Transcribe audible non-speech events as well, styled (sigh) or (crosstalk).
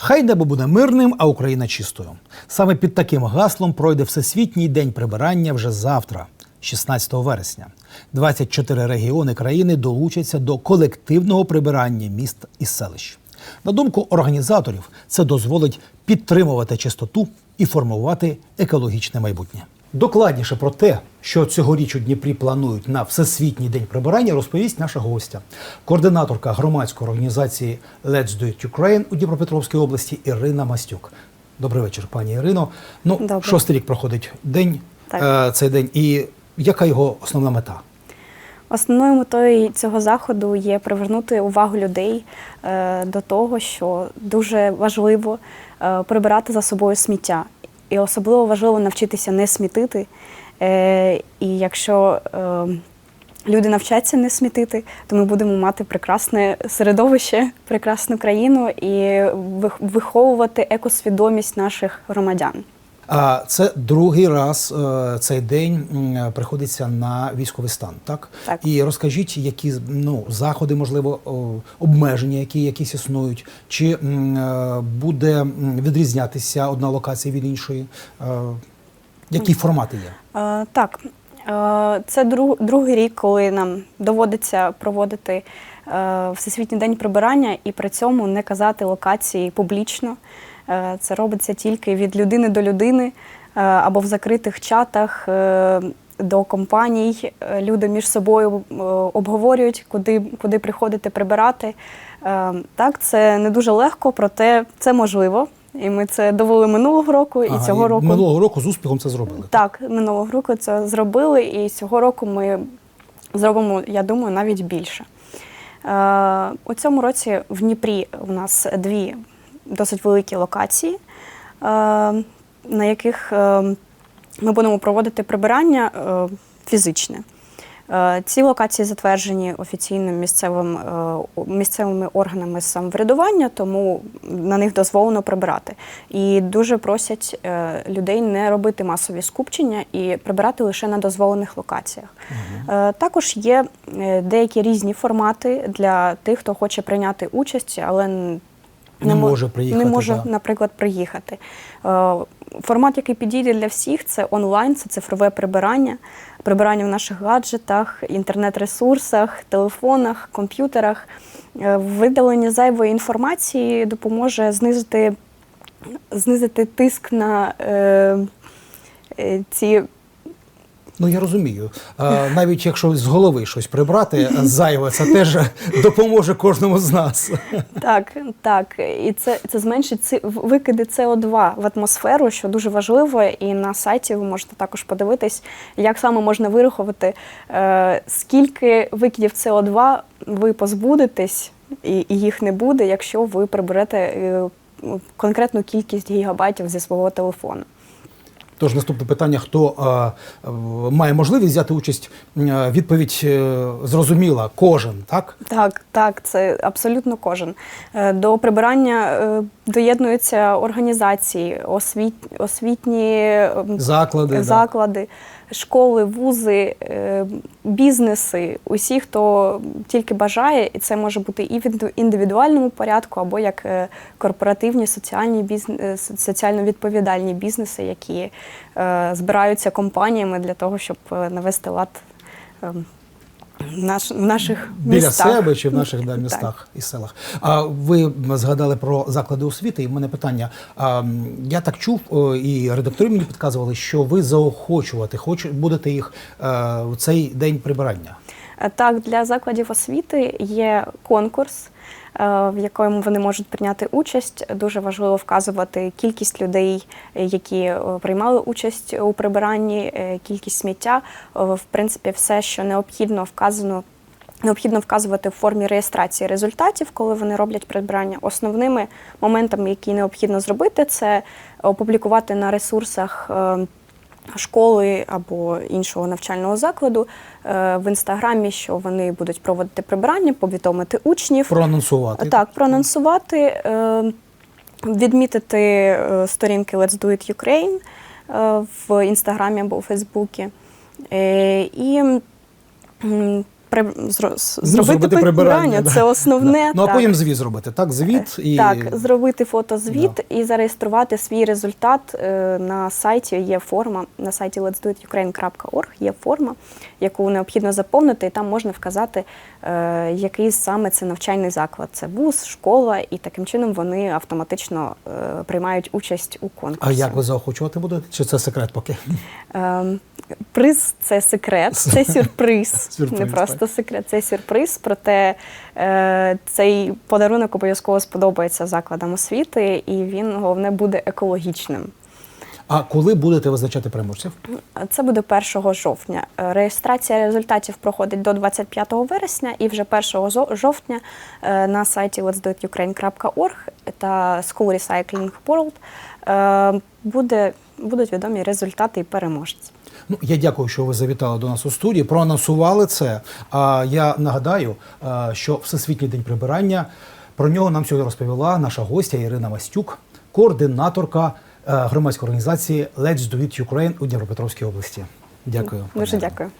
Хай небо буде мирним, а Україна чистою. Саме під таким гаслом пройде Всесвітній день прибирання вже завтра, 16 вересня. 24 регіони країни долучаться до колективного прибирання міст і селищ. На думку організаторів, це дозволить підтримувати чистоту і формувати екологічне майбутнє. Докладніше про те, що цьогоріч у Дніпрі планують на Всесвітній день прибирання, розповість наша гостя, координаторка громадської організації Let's Do It Ukraine у Дніпропетровській області Ірина Мастюк. Добрий вечір, пані Ірино. Ну, Добрий. шостий рік проходить день Так. е, цей день, і яка його основна мета? Основною метою цього заходу є привернути увагу людей е, до того, що дуже важливо е, прибирати за собою сміття. І особливо важливо навчитися не смітити. Е, І якщо е, люди навчаться не смітити, то ми будемо мати прекрасне середовище, прекрасну країну і вих- виховувати екосвідомість наших громадян. А це другий раз е, цей день приходиться на військовий стан, так? Так. І розкажіть, які ну, заходи, можливо, обмеження, які якісь існують, чи е, буде відрізнятися одна локація від іншої? Е, Які формати є? Так, це друг, другий рік, коли нам доводиться проводити Всесвітній день прибирання і при цьому не казати локації публічно. Е, Це робиться тільки від людини до людини е, або в закритих чатах. е, До компаній люди між собою обговорюють, куди, куди приходити прибирати. Так, це не дуже легко, проте це можливо. І ми це довели минулого року, і Ага, цього року минулого року з успіхом це зробили. так, минулого року це зробили, і цього року ми зробимо, я думаю, навіть більше. Е, у цьому році в Дніпрі у нас дві досить великі локації, е, на яких е, ми будемо проводити прибирання е, фізичне. Ці локації затверджені офіційним місцевим, місцевими органами самоврядування, тому на них дозволено прибирати. І дуже просять людей не робити масові скупчення і прибирати лише на дозволених локаціях. Е, Також є деякі різні формати для тих, хто хоче прийняти участь, але Не може приїхати, Не може, да. наприклад, приїхати. Е, Формат, який підійде для всіх, це онлайн, це цифрове прибирання, прибирання в наших гаджетах, інтернет-ресурсах, телефонах, комп'ютерах. Е, Видалення зайвої інформації допоможе знизити, знизити тиск на е, е, ці Ну я розумію. Навіть якщо з голови щось прибрати зайве, це теж (laughs) допоможе кожному з нас. Так, так. І це, це зменшить ці викиди СО2 в атмосферу, що дуже важливо. І на сайті ви можете також подивитись, як саме можна вирахувати, е, скільки викидів СО2 ви позбудетесь, і, і їх не буде, якщо ви приберете е, конкретну кількість гігабайтів зі свого телефону. Тож наступне питання: хто е, має можливість взяти участь? Відповідь е, зрозуміла, кожен, так? Так, так, це абсолютно кожен. Е, До прибирання е, доєднуються організації, освіт, освітні заклади. Заклади. да. Школи, вузи, е, бізнеси, усі, хто тільки бажає, і це може бути і в індивідуальному порядку, або як е, корпоративні соціальні бізнес, соціально відповідальні бізнеси, які е, збираються компаніями для того, щоб е, навести лад е, в наш, в наших Біля містах. себе чи в наших да, (laughs) Так. містах і селах. А ви згадали про заклади освіти, і в мене питання. А, я так чув, і редактори мені підказували, що ви заохочувати хоч будете їх е, в цей день прибирання. Е, Так, для закладів освіти є конкурс, в якому вони можуть прийняти участь. Дуже важливо вказувати кількість людей, е, які е, приймали участь у прибиранні, е, кількість сміття. Е, В принципі, все, що необхідно вказано. Необхідно вказувати в формі реєстрації результатів, коли вони роблять прибирання. Основними моментами, які необхідно зробити, це опублікувати на ресурсах е, школи або іншого навчального закладу е, в інстаграмі, що вони будуть проводити прибирання, повідомити учнів. Проанонсувати. Так, проанонсувати, е, відмітити е, сторінки Let's Do It Ukraine в інстаграмі або у Фейсбуці. І при, зро- Ну, зробити, прибирання, да. це основне. Ну а так. потім звіт зробити. Так, звіт і Так, зробити фотозвіт і зареєструвати свій результат е, на сайті. Є форма на сайті let'sdoitukraine.org є форма, яку необхідно заповнити, і там можна вказати, е, який саме це навчальний заклад. Це вуз, школа, і таким чином вони автоматично е, приймають участь у конкурсі. А як ви заохочувати будете? Чи це секрет поки? Приз це секрет, це (laughs) сюрприз. Сюрприз, Не просто секрет, це сюрприз. Проте е, цей подарунок обов'язково сподобається закладам освіти, і він головне буде екологічним. А коли будете визначати переможців? Це буде 1 жовтня. Е, Реєстрація результатів проходить до 25 вересня, і вже 1 жовтня е, на сайті let'sdoitukraine.org та School Recycling World е, буде, будуть відомі результати і переможці. Ну, я дякую, що ви завітали до нас у студії, проанонсували це. А я нагадаю, що Всесвітній день прибирання про нього нам сьогодні розповіла наша гостя Ірина Мастюк, координаторка е, громадської організації Let's Do It Ukraine у Дніпропетровській області. Дякую. Дуже дякую.